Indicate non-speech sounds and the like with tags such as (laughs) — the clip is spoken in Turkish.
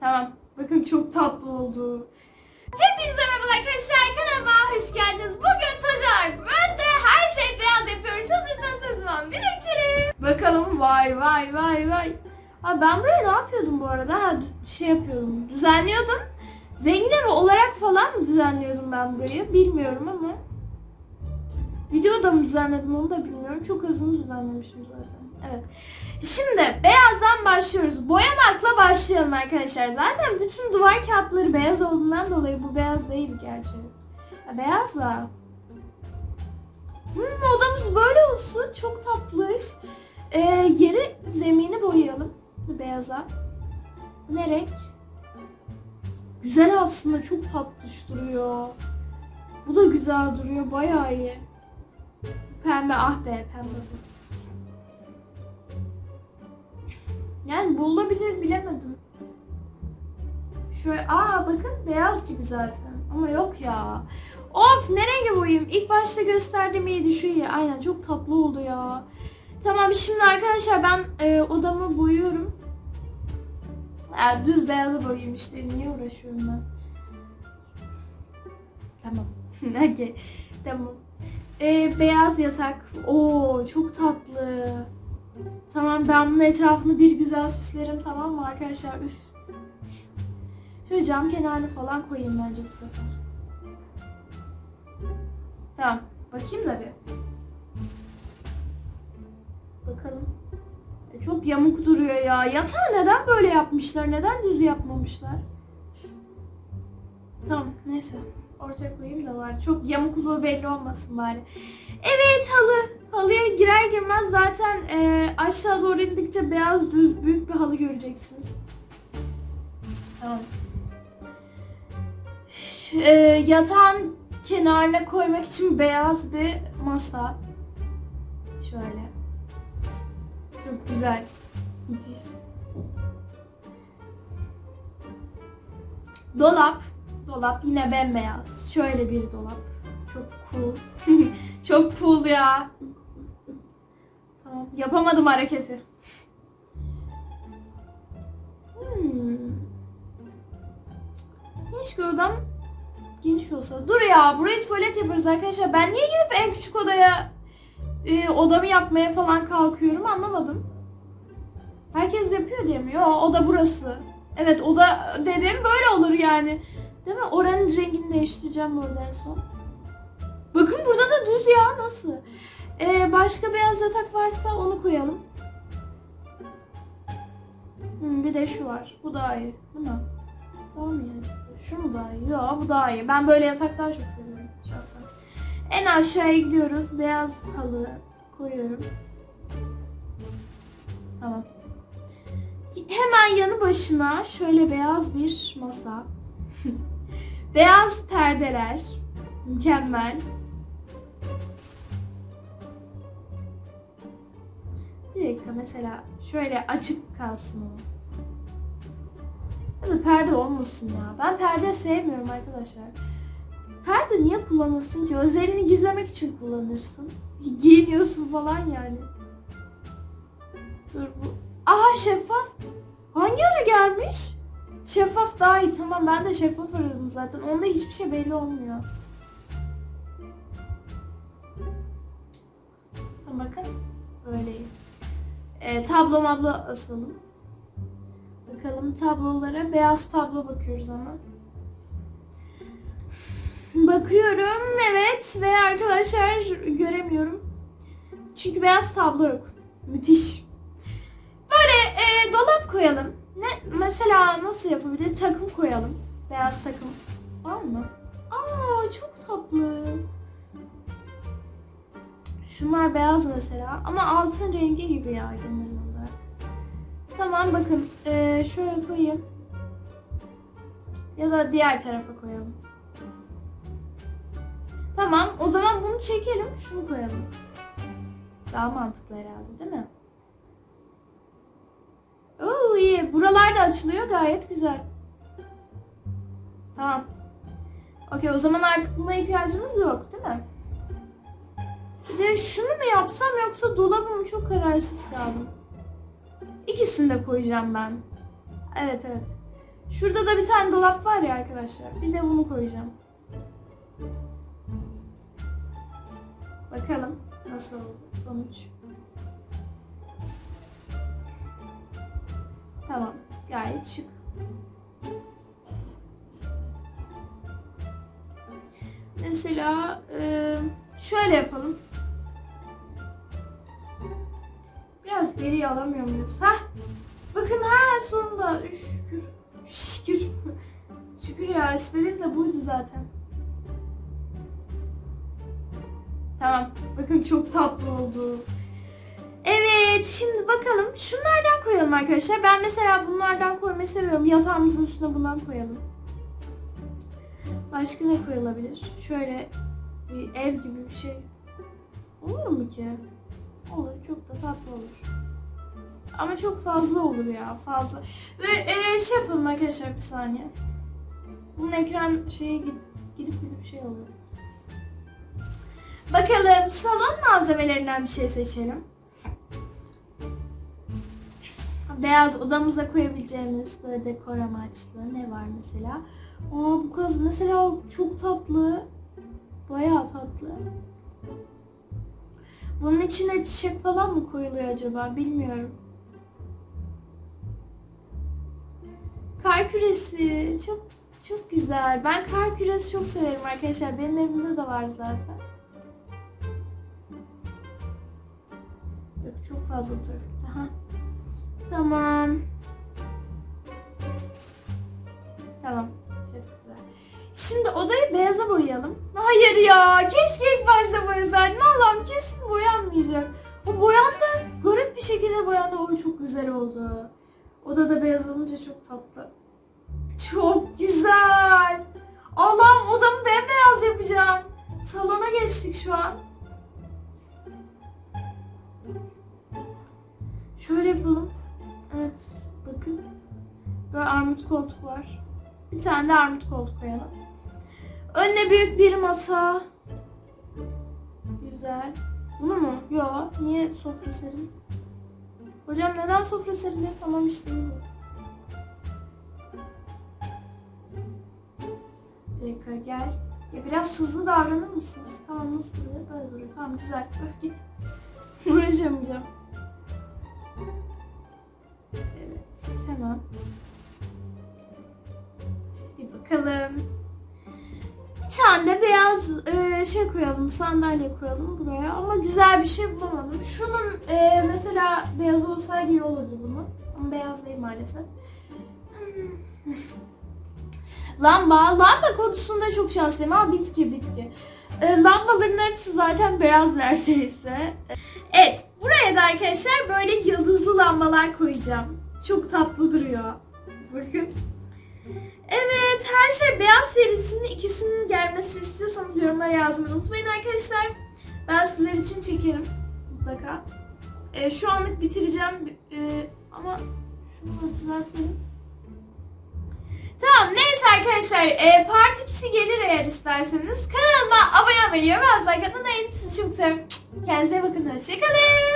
Tamam. Bakın çok tatlı oldu. Hepinize merhaba arkadaşlar kanalıma hoş geldiniz. Bugün Tacar Önde her şey beyaz yapıyoruz. Hazırsanız sözümden dilekçeli. Bakalım vay vay vay vay. Abi ben buraya ne yapıyordum bu arada? Ha, şey yapıyordum. Düzenliyordum. Zengin evi olarak falan mı düzenliyordum ben burayı? Bilmiyorum ama. Videoda mı düzenledim onu da bilmiyorum. Çok hızlı düzenlemişim zaten. Evet. Şimdi beyazdan başlıyoruz. Boyamakla başlayalım arkadaşlar. Zaten bütün duvar kağıtları beyaz olduğundan dolayı bu beyaz değil gerçi. Ha, beyaz da. Hmm, odamız böyle olsun. Çok tatlış. Ee, yeri zemini boyayalım. Beyaza. Ne renk? Güzel aslında. Çok tatlış duruyor. Bu da güzel duruyor. Bayağı iyi. Pembe ah be pembe Yani bu olabilir bilemedim. Şöyle aa bakın beyaz gibi zaten. Ama yok ya. Of ne rengi boyayayım? İlk başta gösterdiğim iyiydi şu iyi. Aynen çok tatlı oldu ya. Tamam şimdi arkadaşlar ben e, odamı boyuyorum. Ya, düz beyazı boyayayım işte. Niye uğraşıyorum ben? Tamam. (laughs) Okey. Tamam. E, beyaz yatak. Oo çok tatlı. Tamam ben bunun etrafını bir güzel süslerim tamam mı arkadaşlar? Üf. Şöyle cam kenarını falan koyayım bence bu sefer. Tamam. Bakayım da bir. Bakalım. E, Çok yamuk duruyor ya. Yatağı neden böyle yapmışlar? Neden düz yapmamışlar? Tamam neyse. Ortaya koyayım da var. Çok yamukluğu belli olmasın bari. Evet halı. Halıya girer girmez zaten e, aşağı doğru indikçe beyaz düz büyük bir halı göreceksiniz. Tamam. E, yatağın kenarına koymak için beyaz bir masa. Şöyle. Çok güzel. Müthiş. Dolap. Dolap yine bembeyaz. Şöyle bir dolap. Çok cool. (laughs) Çok cool ya. Tamam. Yapamadım hareketi. Hmm. Keşke odam geniş olsa. Dur ya burayı tuvalet yaparız arkadaşlar. Ben niye gidip en küçük odaya e, odamı yapmaya falan kalkıyorum anlamadım. Herkes yapıyor diye mi? Yo oda burası. Evet oda dedim böyle olur yani. Mi? Oranın rengini değiştireceğim burada en son. Bakın burada da düz ya nasıl? Ee, başka beyaz yatak varsa onu koyalım. Hmm, bir de şu var. Bu daha iyi. Mi? Daha mı iyi? Şu mu daha iyi? Yok bu daha iyi. Ben böyle yataklar çok seviyorum şahsen. En aşağıya gidiyoruz. Beyaz halı koyuyorum. Tamam. Hemen yanı başına şöyle beyaz bir masa. (laughs) beyaz perdeler. Mükemmel. Bir dakika mesela şöyle açık kalsın o. Ya da perde olmasın ya. Ben perde sevmiyorum arkadaşlar. Perde niye kullanırsın ki? Özelliğini gizlemek için kullanırsın. Giyiniyorsun falan yani. Dur bu. Aha şeffaf. Hangi ara gelmiş? Şeffaf daha iyi. Tamam ben de şeffaf aradım zaten. Onda hiçbir şey belli olmuyor. Bakın. Böyle iyi. Ee, tablo mablo asalım. Bakalım tablolara. Beyaz tablo bakıyoruz ama. Bakıyorum. Evet. Ve arkadaşlar göremiyorum. Çünkü beyaz tablo yok. Müthiş. Böyle e, dolap koyalım. Ne mesela nasıl yapabilir? Takım koyalım. Beyaz takım. Var mı? Aa çok tatlı. Şunlar beyaz mesela ama altın rengi gibi ya genel olarak. Tamam bakın eee, şöyle koyayım. Ya da diğer tarafa koyalım. Tamam o zaman bunu çekelim şunu koyalım. Daha mantıklı herhalde değil mi? İyi. Buralar da açılıyor gayet güzel. Tamam. Okey o zaman artık buna ihtiyacımız yok değil mi? Bir de şunu mu yapsam yoksa dolabı mı çok kararsız kaldım. İkisini de koyacağım ben. Evet evet. Şurada da bir tane dolap var ya arkadaşlar. Bir de bunu koyacağım. Bakalım nasıl sonuç. Tamam. Gayet şık. Mesela e, şöyle yapalım. Biraz geriye alamıyor muyuz? Ha? Bakın ha sonunda. Şükür. Şükür. (laughs) Şükür ya istediğim de buydu zaten. Tamam. Bakın çok tatlı oldu. Evet şimdi bakalım. Şunlardan koyalım arkadaşlar. Ben mesela bunlardan koymayı seviyorum. Yatağımızın üstüne bundan koyalım. Başka ne koyulabilir? Şöyle bir ev gibi bir şey. Olur mu ki? Olur. Çok da tatlı olur. Ama çok fazla olur ya. Fazla. Ve e, şey yapalım arkadaşlar bir saniye. Bunun ekran şeye gidip gidip gidip şey oluyor. Bakalım salon malzemelerinden bir şey seçelim. Beyaz odamıza koyabileceğimiz böyle dekor amaçlı ne var mesela? Aa bu kız mesela çok tatlı. Bayağı tatlı. Bunun içine çiçek falan mı koyuluyor acaba bilmiyorum. Kar küresi çok çok güzel. Ben kar küresi çok severim arkadaşlar. Benim evimde de var zaten. Yok çok fazla fotoğraf gitti. Tamam. Tamam. Çok güzel. Şimdi odayı beyaza boyayalım. Hayır ya. Keşke ilk başta boyasaydın. Allah'ım kesin boyanmayacak. O boyandı. Garip bir şekilde boyandı. O çok güzel oldu. Odada beyaz olunca çok tatlı. Çok güzel. Bir tane de armut koltuk koyalım. Önüne büyük bir masa. Güzel. Bunu mu? Yo. Niye sofra serin? Hocam neden sofra serin? Bu. Bir dakika gel. Ya biraz hızlı davranır mısınız? Tamam nasıl duruyor? Böyle duruyor. Tamam güzel. Öf git. (laughs) Uğraşamayacağım. Evet hemen. Bakalım. Bir tane beyaz e, şey koyalım, sandalye koyalım buraya ama güzel bir şey bulamadım. Şunun e, mesela beyaz olsaydı iyi olurdu bunun. Ama beyaz değil maalesef. Hmm. (laughs) Lamba, lamba konusunda çok şanslıyım ama bitki bitki. E, lambaların hepsi zaten beyaz neredeyse. Evet, buraya da arkadaşlar böyle yıldızlı lambalar koyacağım. Çok tatlı duruyor. Bakın. Evet, her şey beyaz serisinin ikisinin gelmesini istiyorsanız yorumlara yazmayı unutmayın arkadaşlar. Ben sizler için çekerim mutlaka. E, şu anlık bitireceğim E, ama şunu düzeltelim. Tamam neyse arkadaşlar e, part 2'si gelir eğer isterseniz. Kanalıma abone olmayı, yorum yazmayı, like atmayı Sizi çok seviyorum. Kendinize bakın. Hoşçakalın.